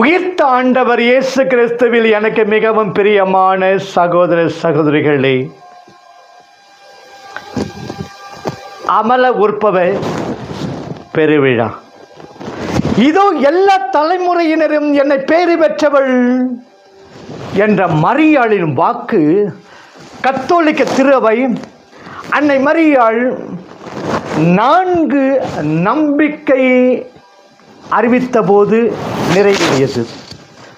உயிர்த்த ஆண்டவர் இயேசு கிறிஸ்துவில் எனக்கு மிகவும் பிரியமான சகோதர சகோதரிகளே அமல உற்பவ பெருவிழா. இதோ எல்லா தலைமுறையினரும் என்னை பேறு பெற்றவள் என்ற மரியாளின் வாக்கு கத்தோலிக்க திருவை அன்னை மரியாள் நான்கு நம்பிக்கை அறிவித்த போது நிறைவேறியது.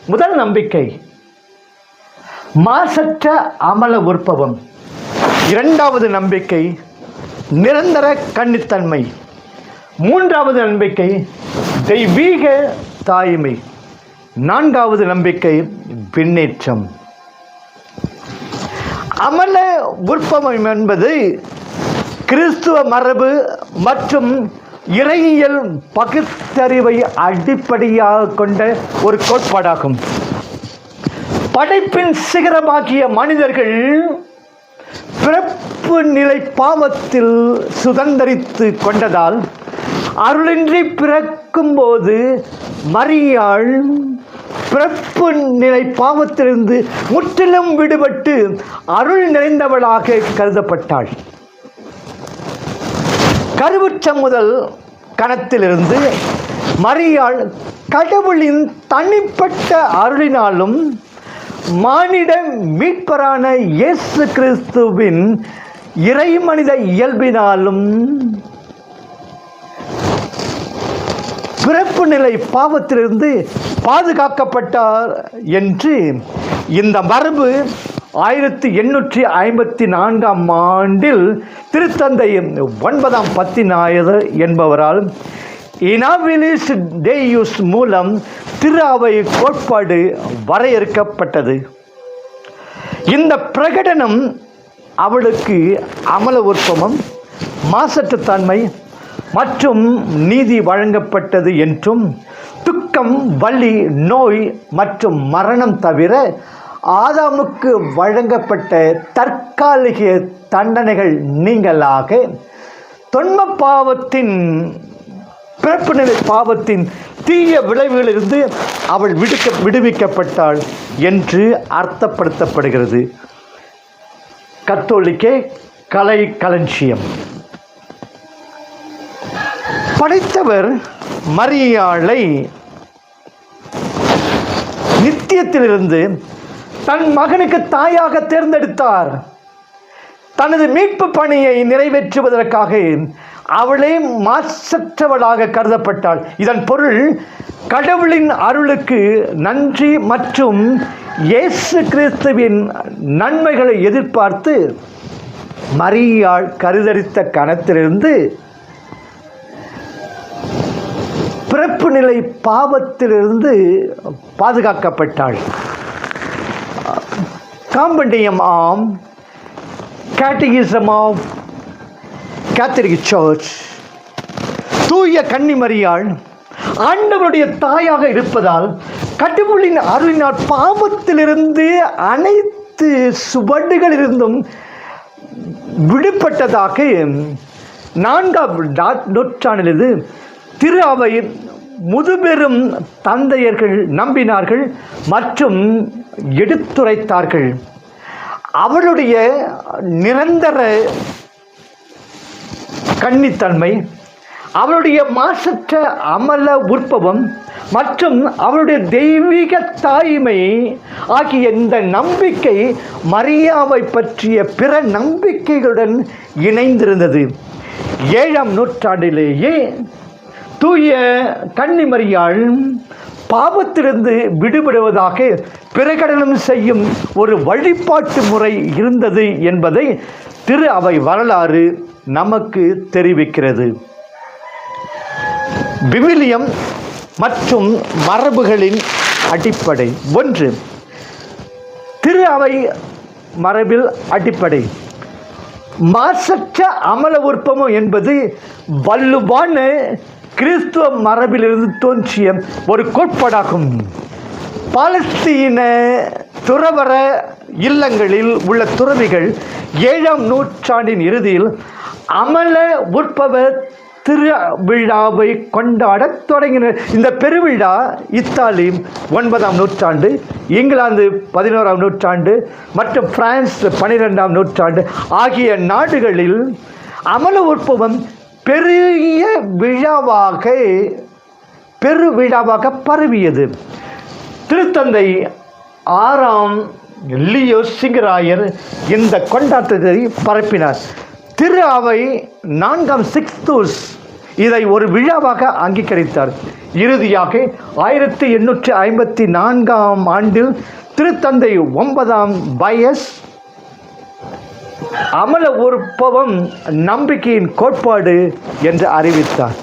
முதல் நம்பிக்கை மாசற்ற அமல உற்பவம். இரண்டாவது நம்பிக்கை நிரந்தர கன்னித்தன்மை மூன்றாவது நம்பிக்கை தெய்வீக தாய்மை. நான்காவது நம்பிக்கை விண்ணேற்றம் அமல உற்பவம் என்பது கிறிஸ்துவ மரபு மற்றும் இறையியல் பகுத்தறிவை அடிப்படையாக கொண்ட ஒரு கோட்பாடாகும். படைப்பின் சிகரமாகிய மனிதர்கள் பிறப்பு நிலை பாவத்தில் சுதந்தரித்து கொண்டதால் அருளின்றி பிறக்கும்போது மரியாள் பிறப்பு நிலை பாவத்திலிருந்து முற்றிலும் விடுபட்டு அருள் நிறைந்தவளாக கருதப்பட்டாள். கருவுற்ற முதல் கணத்திலிருந்து மரியாள் கடவுளின் தனிப்பட்ட அருளினாலும் மானிட மீட்பரான இயேசு கிறிஸ்துவின் இறைமனித இயல்பினாலும் பிறப்பு நிலை பாவத்திலிருந்து பாதுகாக்கப்பட்டார் என்று இந்த மரபு ஆயிரத்தி எண்ணூற்றி ஐம்பத்தி நான்காம் ஆண்டில் திருத்தந்தை ஒன்பதாம் பத்தி நாயர் என்பவரால் இனாவிலிஸ் டேயூஸ் மூலம் திரு அவை கோட்பாடு வரையறுக்கப்பட்டது. இந்த பிரகடனம் அவளுக்கு அமல உற்பமம் மாசற்ற மற்றும் நீதி வழங்கப்பட்டது என்றும் துக்கம் வலி நோய் மற்றும் மரணம் தவிர ஆதாமுக்கு வழங்கப்பட்ட தற்காலிக தண்டனைகள் நீங்களாக தொன்ம பாவத்தின் பிறப்பு நிலை பாவத்தின் தீய விளைவுகளிலிருந்து அவள் விடுக்க விடுவிக்கப்பட்டாள் என்று அர்த்தப்படுத்தப்படுகிறது. கத்தோலிக்க கலை களஞ்சியம். படைத்தவர் மரியாளை நித்தியத்திலிருந்து தன் மகனுக்கு தாயாக தேர்ந்தெடுத்தார். தனது மீட்பு பணியை நிறைவேற்றுவதற்காக அவளே மாசற்றவளாக கருதப்பட்டாள். இதன் பொருள் கடவுளின் அருளுக்கு நன்றி மற்றும் இயேசு கிறிஸ்துவின் நன்மைகளை எதிர்பார்த்து மரியாள் கருதரித்த கணத்திலிருந்து பிறப்பு நிலை பாவத்திலிருந்து பாதுகாக்கப்பட்டாள். காம்பண்டியம் ஆம். கேட்டகிசம் ஆஃப் கேத்தலிக் சர்ச் தூய கன்னிமரியாள் ஆண்டவருடைய தாயாக இருப்பதால் கடவுளின் அருளினால் பாவத்திலிருந்து அனைத்து சுவடுகளிலிருந்தும் விடுபட்டதாக நான்காம் நூற்றாண்டிலிருந்து திரு அவை முதுபெரும் தந்தையர்கள் நம்பினார்கள் மற்றும் எடுத்துரைத்தார்கள். அவளுடைய நிரந்தர கன்னித்தன்மை அவளுடைய மாசற்ற அமல உற்பவம் மற்றும் அவளுடைய தெய்வீக தாய்மை ஆகிய இந்த நம்பிக்கை மரியாவை பற்றிய பிற நம்பிக்கைகளுடன் இணைந்திருந்தது. ஏழாம் நூற்றாண்டிலேயே தூய கன்னிமரியாள் பாவத்திலிருந்து விடுபடுவதாக பிரகடனம் செய்யும் ஒரு வழிபாட்டு முறை இருந்தது என்பதை திரு அவை வரலாறு நமக்கு தெரிவிக்கிறது. விவிலியம் மற்றும் மரபுகளின் அடிப்படை. ஒன்று திரு அவை மரபில் அடிப்படை. மாசற்ற அமல உற்பமம் என்பது வலுவான கிறிஸ்துவ மரபிலிருந்து தோன்றிய ஒரு கோட்பாடாகும். பாலஸ்தீன துறவர இல்லங்களில் உள்ள துறவிகள் ஏழாம் நூற்றாண்டின் இறுதியில் அமல உற்பவ திருவிழாவை கொண்டாடத் தொடங்கினர். இந்த பெருவிழா இத்தாலி ஒன்பதாம் நூற்றாண்டு இங்கிலாந்து பதினோராம் நூற்றாண்டு மற்றும் பிரான்ஸ் பன்னிரெண்டாம் நூற்றாண்டு ஆகிய நாடுகளில் அமல உற்பவம் பெரிய விழாவாக பெருவிழாவாக பரவியது. திருத்தந்தை ஆறாம் லியோ சிங்கராயர் இந்த கொண்டாட்டத்தை பரப்பினார். திரு அவை நான்காம் சிக்ஸ்தூஸ் இதை ஒரு விழாவாக அங்கீகரித்தார். இறுதியாக ஆயிரத்தி எண்ணூற்றி ஐம்பத்தி நான்காம் ஆண்டில் திருத்தந்தை ஒன்பதாம் பயஸ் அமல உற்பவம் நம்பிக்கையின் கோட்பாடு என்று அறிவித்தார்.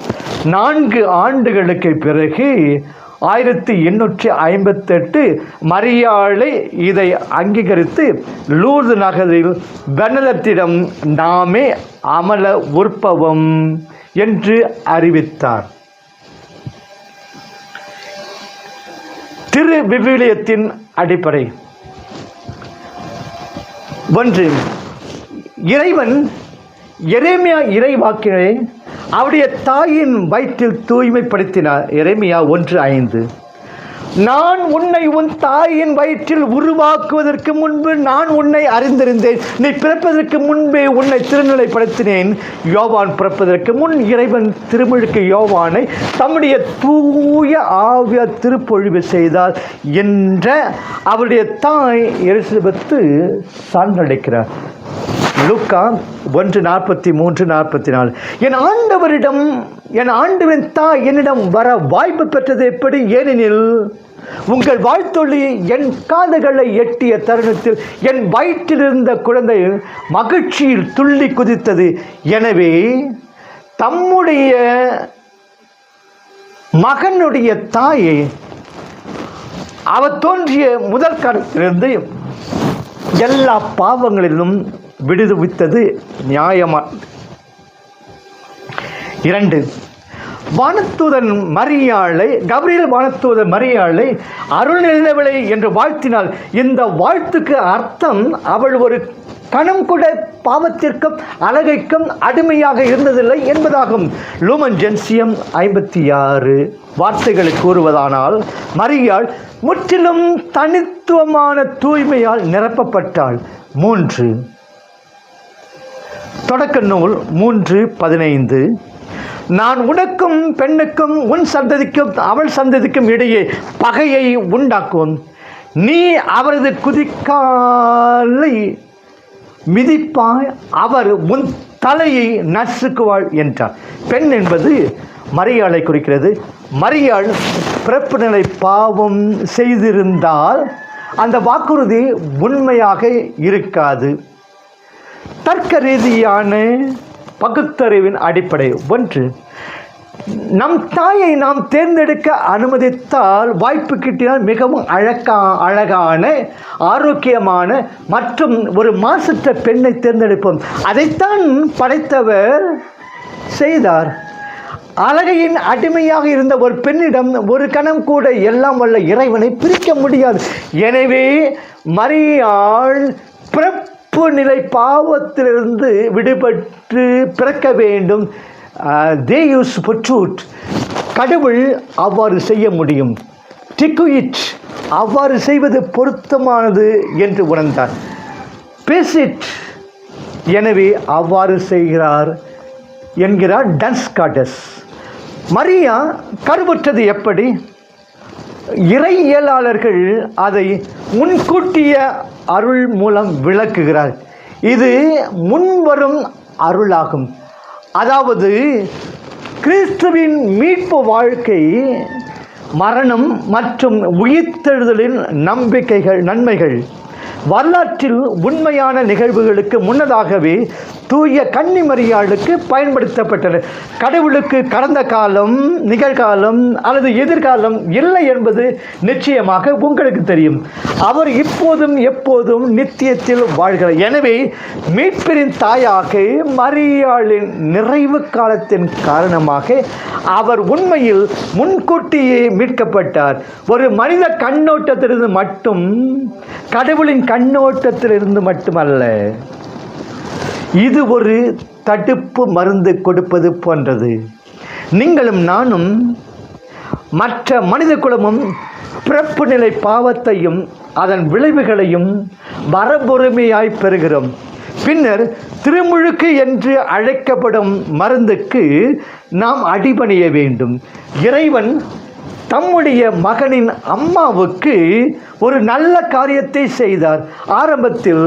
நான்கு ஆண்டுகளுக்கு பிறகு ஆயிரத்தி எண்ணூற்றி ஐம்பத்தெட்டு மரியாளை இதை அங்கீகரித்து லூர்து நகரில் பெனலத்திடம் நாமே அமல உற்பவம் என்று அறிவித்தார். திரு விவிலியத்தின் அடிப்படை. ஒன்று இறைவன் எரேமியா இறைவாக்கினை அவருடைய தாயின் வயிற்றில் தூய்மைப்படுத்தினார். எரேமியா ஒன்று ஐந்து. நான் உன்னை உன் தாயின் வயிற்றில் உருவாக்குவதற்கு முன்பு நான் உன்னை அறிந்திருந்தேன். நீ பிறப்பதற்கு முன்பே உன்னை திருநிலைப்படுத்தினேன். யோவான் பிறப்பதற்கு முன் இறைவன் திருமுழுக்கு யோவானை தம்முடைய தூய ஆவிய திருப்பொழிவு செய்தார் என்ற அவருடைய தாய் எலிசபெத்து சான்றடைக்கிறார் லுக்கா ஒன்று நாற்பத்தி மூன்று நாற்பத்தி நாலு. என் ஆண்டவரிடம் என் ஆண்டவன் தாய் என்னிடம் வர வாய்ப்பு பெற்றது எப்படி? ஏனெனில் உங்கள் வாழ்த்தொழி என் காதுகளை எட்டிய தருணத்தில் என் வயிற்றிலிருந்த குழந்தை மகிழ்ச்சியில் துள்ளி குதித்தது. எனவே தம்முடைய மகனுடைய தாயை அவர் தோன்றிய முதல் காலத்திலிருந்து எல்லா பாவங்களிலும் விடுவித்தது நியாயமா? இரண்டு வானத்தூதன் மரியாளை கபரியல் வானத்தூதன் மரியாளை அருள் நிறைந்தவளை என்று வாழ்த்தினாள் இந்த வாழ்த்துக்கு அர்த்தம் அவள் ஒரு கணம் கூட பாவத்திற்கும் அழகைக்கும் அடிமையாக இருந்ததில்லை என்பதாகும். லூமன் ஜென்சியம் ஐம்பத்தி ஆறு வார்த்தைகளை கூறுவதானால் மரியாள் முற்றிலும் தனித்துவமான தூய்மையால் நிரப்பப்பட்டாள். மூன்று தொடக்க நூல் மூன்று பதினைந்து. நான் உனக்கும் பெண்ணுக்கும் உன் சந்ததிக்கும் அவள் சந்ததிக்கும் இடையே பகையை உண்டாக்கும் நீ அவரது குதிக்காலை மிதிப்பாய் அவர் உன் தலையை நசுக்குவாள் என்றார். பெண் என்பது மரியாளை குறிக்கிறது. மரியாள் பிறப்பு நிலை பாவம் செய்திருந்தால் அந்த வாக்குறுதி உண்மையாக இருக்காது. தர்க்க ரீதியான பகுத்தறிவின் அடிப்படை ஒன்று. நம் தாயை நாம் தேர்ந்தெடுக்க அனுமதித்தால் வாய்ப்பு கிட்டினால் மிகவும் அழகா அழகான ஆரோக்கியமான மற்றும் ஒரு மாசற்ற பெண்ணை தேர்ந்தெடுப்போம். அதைத்தான் படைத்தவர் செய்தார். அழகையின் அடிமையாக இருந்த ஒரு பெண்ணிடம் ஒரு கணம் கூட எல்லாம் வல்ல இறைவனை பிரிக்க முடியாது. எனவே மரியாள் பிறப்பு நிலை பாவத்திலிருந்து விடுபட்டு பிறக்க வேண்டும். தே யூஸ் கடவுள் அவ்வாறு செய்ய முடியும். டிக்குயிட் அவ்வாறு செய்வது பொருத்தமானது என்று உணர்ந்தார். பேசிட் எனவே அவ்வாறு செய்கிறார் என்கிறார் டன்ஸ் காட்டஸ் மரியா கருவுற்றது எப்படி? இறையியலாளர்கள் அதை முன்கூட்டிய அருள் மூலம் விளக்குகிறார். இது முன்வரும் அருளாகும். அதாவது கிறிஸ்துவின் மீட்பு வாழ்க்கை மரணம் மற்றும் உயிர்த்தெழுதலின் நம்பிக்கைகள் நன்மைகள். வரலாற்றில் உண்மையான நிகழ்வுகளுக்கு முன்னதாகவே தூய கன்னிமரியாளுக்கு பயன்படுத்தப்பட்டன கடவுளுக்கு கடந்த காலம் நிகழ்காலம் அல்லது எதிர்காலம் இல்லை என்பது நிச்சயமாக உங்களுக்கு தெரியும். அவர் இப்போதும் எப்போதும் நித்தியத்தில் வாழ்கிறார். எனவே மீட்பிரின் தாயாக மரியாளின் நிறைவு காலத்தின் காரணமாக அவர் உண்மையில் முன்கூட்டியே மீட்கப்பட்டார். ஒரு மனித கண்ணோட்டத்திலிருந்து மட்டும் கடவுளின் கண்ணோட்டத்திலிருந்து மட்டுமல்ல இது ஒரு தடுப்பு மருந்து கொடுப்பது போன்றது. நீங்களும் நானும் மற்ற மனித குலமும் பிறப்பு நிலை பாவத்தையும் அதன் விளைவுகளையும் வரபொறுமையாய் பெறுகிறோம். பின்னர் திருமுழுக்கு என்று அழைக்கப்படும் மருந்துக்கு நாம் அடிபணிய வேண்டும். இறைவன் தம்முடைய மகனின் அம்மாவுக்கு ஒரு நல்ல காரியத்தை செய்தார். ஆரம்பத்தில்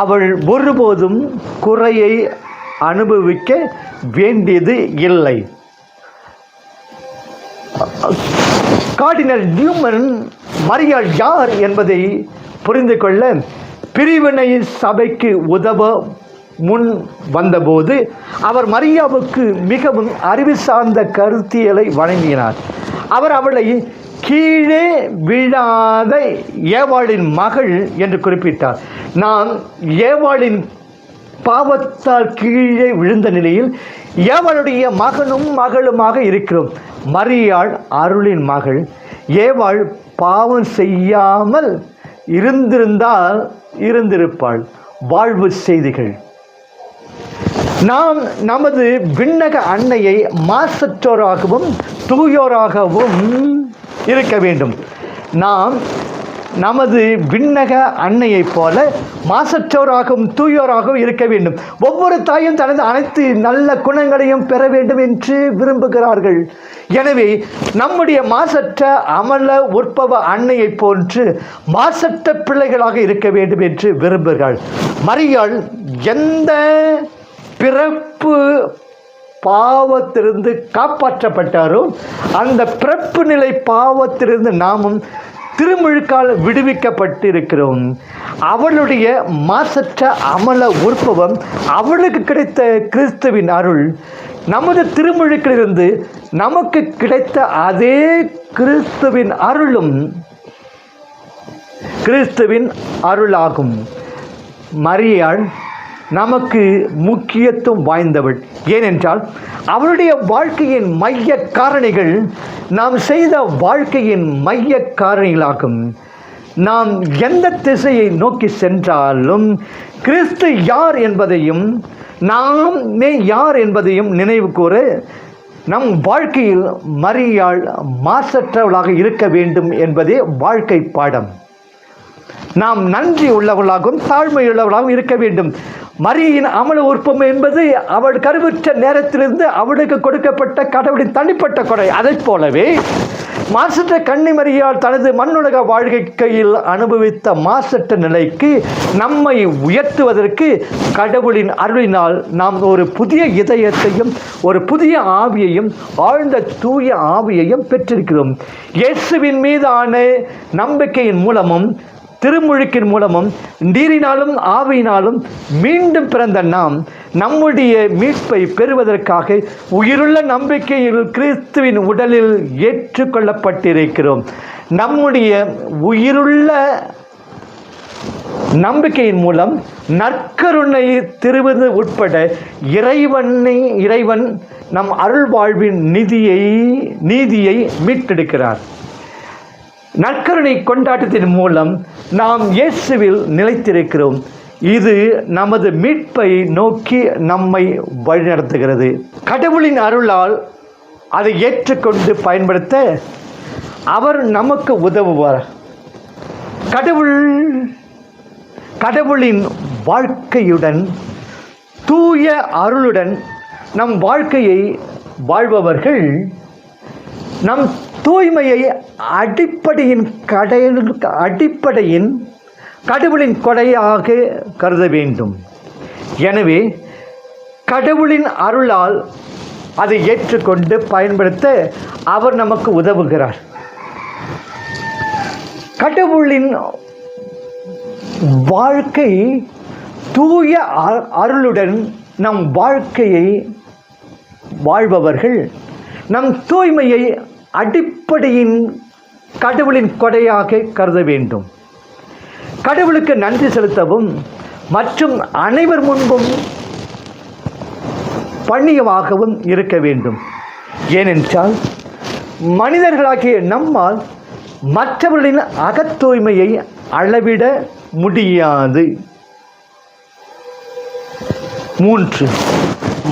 அவள் ஒருபோதும் குறையை அனுபவிக்க வேண்டியது இல்லை. கார்டினல் நியூமன் மரியாள் யார் என்பதை புரிந்து கொள்ள பிரிவினை சபைக்கு உதவ முன் வந்தபோது அவர் மரியாவுக்கு மிகவும் அறிவு சார்ந்த கருத்தியலை வழங்கினார் அவர் அவளை கீழே விழாத ஏவாளின் மகள் என்று குறிப்பிட்டார். நான் ஏவாளின் பாவத்தால் கீழே விழுந்த நிலையில் ஏவாளுடைய மகனும் மகளுமாக இருக்கிறோம். மரியாள் அருளின் மகள். ஏவாள் பாவம் செய்யாமல் இருந்திருந்தால் இருந்திருப்பாள். வாழ்வு செய்திகள். நாம் நமது விண்ணக அன்னையை மாசற்றோராகவும் தூயோராகவும் இருக்க வேண்டும். நாம் நமது விண்ணக அன்னையைப் போல மாசற்றோராகவும் தூயோராகவும் இருக்க வேண்டும். ஒவ்வொரு தாயும் தனது அனைத்து நல்ல குணங்களையும் பெற வேண்டும் என்று விரும்புகிறார்கள். எனவே நம்முடைய மாசற்ற அமல உற்பவ அன்னையைப் போன்று மாசற்ற பிள்ளைகளாக இருக்க வேண்டும் என்று விரும்புகிறாள். மரியாள் எந்த பிறப்பு பாவத்திலிருந்து காப்பாற்றப்பட்டாரோ அந்த பிறப்பு நிலை பாவத்திலிருந்து நாமும் திருமுழுக்கால் விடுவிக்கப்பட்டிருக்கிறோம். அவளுடைய மாசற்ற அமல உற்பவம் அவளுக்கு கிடைத்த கிறிஸ்துவின் அருள். நமது திருமுழுக்கிலிருந்து நமக்கு கிடைத்த அதே கிறிஸ்துவின் அருளும் கிறிஸ்துவின் அருளாகும். மரியாள் நமக்கு முக்கியத்துவம் வாய்ந்தவள். ஏனென்றால் அவளுடைய வாழ்க்கையின் மைய காரணிகள் நாம் செய்த வாழ்க்கையின் மைய காரணிகளாகும். நாம் எந்த திசையை நோக்கி சென்றாலும் கிறிஸ்து யார் என்பதையும் நாம் யார் என்பதையும் நினைவு கூற நம் வாழ்க்கையில் மரியாள் மாசற்றவளாக இருக்க வேண்டும் என்பதே வாழ்க்கை பாடம். நாம் நன்றி உள்ளவர்களாகவும் தாழ்மை உள்ளவர்களாகவும் இருக்க வேண்டும். மரியின் அமல உற்பம் என்பது அவள் கருவுற்ற நேரத்திலிருந்து அவளுக்கு கொடுக்கப்பட்ட கடவுளின் தனிப்பட்ட கொடை அதைப் போலவே மாசற்ற கன்னிமரியால் தனது மண்ணுலக வாழ்க்கையில் அனுபவித்த மாசற்ற நிலைக்கு நம்மை உயர்த்துவதற்கு கடவுளின் அருளினால் நாம் ஒரு புதிய இதயத்தையும் ஒரு புதிய ஆவியையும் ஆழ்ந்த தூய ஆவியையும் பெற்றிருக்கிறோம். இயேசுவின் மீதான நம்பிக்கையின் மூலமும் திருமுழுக்கின் மூலமும் நீரினாலும் ஆவியினாலும் மீண்டும் பிறந்த நாம் நம்முடைய மீட்பை பெறுவதற்காக உயிருள்ள நம்பிக்கையில் கிறிஸ்துவின் உடலில் ஏற்றுக்கொள்ளப்பட்டிருக்கிறோம். நம்முடைய உயிருள்ள நம்பிக்கையின் மூலம் நற்கருணை திருவது உட்பட இறைவனை இறைவன் நம் அருள் வாழ்வின் நிதியை நீதியை மீட்டெடுக்கிறார். நற்கருணை கொண்டாட்டத்தின் மூலம் நாம் இயேசுவில் நிலைத்திருக்கிறோம். இது நமது மீட்பை நோக்கி நம்மை வழிநடத்துகிறது. கடவுளின் அருளால் அதை ஏற்றுக்கொண்டு பயன்படுத்த அவர் நமக்கு உதவுவார். கடவுள் கடவுளின் வாழ்க்கையுடன் தூய அருளுடன் நம் வாழ்க்கையை வாழ்பவர்கள் நம் தூய்மையை அடிப்படையின் கடையில் அடிப்படையின் கடவுளின் கொடையாக கருத வேண்டும். எனவே கடவுளின் அருளால் அதை ஏற்றுக்கொண்டு பயன்படுத்த அவர் நமக்கு உதவுகிறார். கடவுளின் வாழ்க்கை தூய அ- அருளுடன் நம் வாழ்க்கையை வாழ்பவர்கள் நம் தூய்மையை அடிப்படையின் கடவுளின் கொடையாக கருத வேண்டும். கடவுளுக்கு நன்றி செலுத்தவும் மற்றும் அனைவர் முன்பும் பண்ணியவாகவும் இருக்க வேண்டும். ஏனென்றால் மனிதர்களாகிய நம்மால் மற்றவர்களின் அகத்தூய்மையை அளவிட முடியாது. மூன்று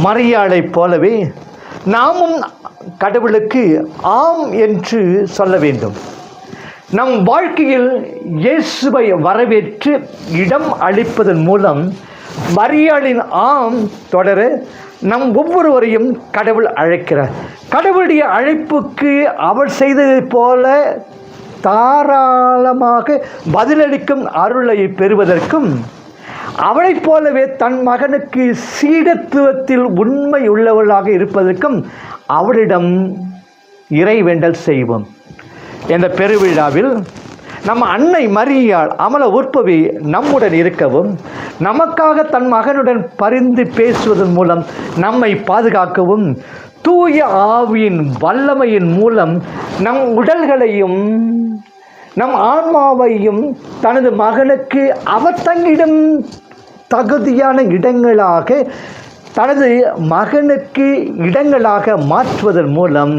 மரியாதை போலவே நாமும் கடவுளுக்கு ஆம் என்று சொல்ல வேண்டும். நம் வாழ்க்கையில் இயேசுவை வரவேற்று இடம் அளிப்பதன் மூலம் மரியாளின் ஆம் தொடர நம் ஒவ்வொருவரையும் கடவுள் அழைக்கிறார். கடவுளுடைய அழைப்புக்கு அவர் செய்ததைப் போல தாராளமாக பதிலளிக்கும் அருளை பெறுவதற்கும் அவளைப் போலவே தன் மகனுக்கு சீடத்துவத்தில் உண்மை உள்ளவளாக இருப்பதற்கும் அவளிடம் இறைவேண்டல் செய்வோம். என்ற பெருவிழாவில் நம்ம அன்னை மரியாள் அமல உற்பவி நம்முடன் இருக்கவும் நமக்காக தன் மகனுடன் பரிந்து பேசுவதன் மூலம் நம்மை பாதுகாக்கவும் தூய ஆவியின் வல்லமையின் மூலம் நம் உடல்களையும் நம் ஆன்மாவையும் தனது மகனுக்கு அவர் தங்கிடம் தகுதியான இடங்களாக தனது மகனுக்கு இடங்களாக மாற்றுவதன் மூலம்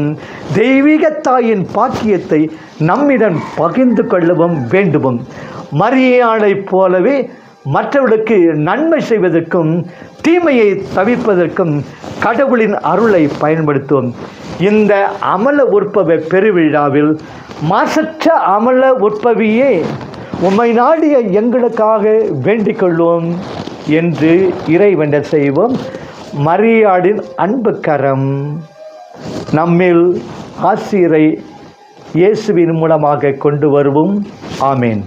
தெய்வீக தாயின் பாக்கியத்தை நம்மிடம் பகிர்ந்து கொள்ளவும் வேண்டுவோம். மரியாளைப் போலவே மற்றவர்களுக்கு நன்மை செய்வதற்கும் தீமையை தவிர்ப்பதற்கும் கடவுளின் அருளை பயன்படுத்துவோம். இந்த அமல உற்பவ பெருவிழாவில் மாசற்ற அமல உற்பவியே உம்மை நாடிய எங்களுக்காக வேண்டிக் கொள்வோம் என்று இறைவன செய்வோம். மரியாடின் அன்பு கரம். நம்மில் ஆசிரை இயேசுவின் மூலமாக கொண்டு வருவோம். ஆமேன்.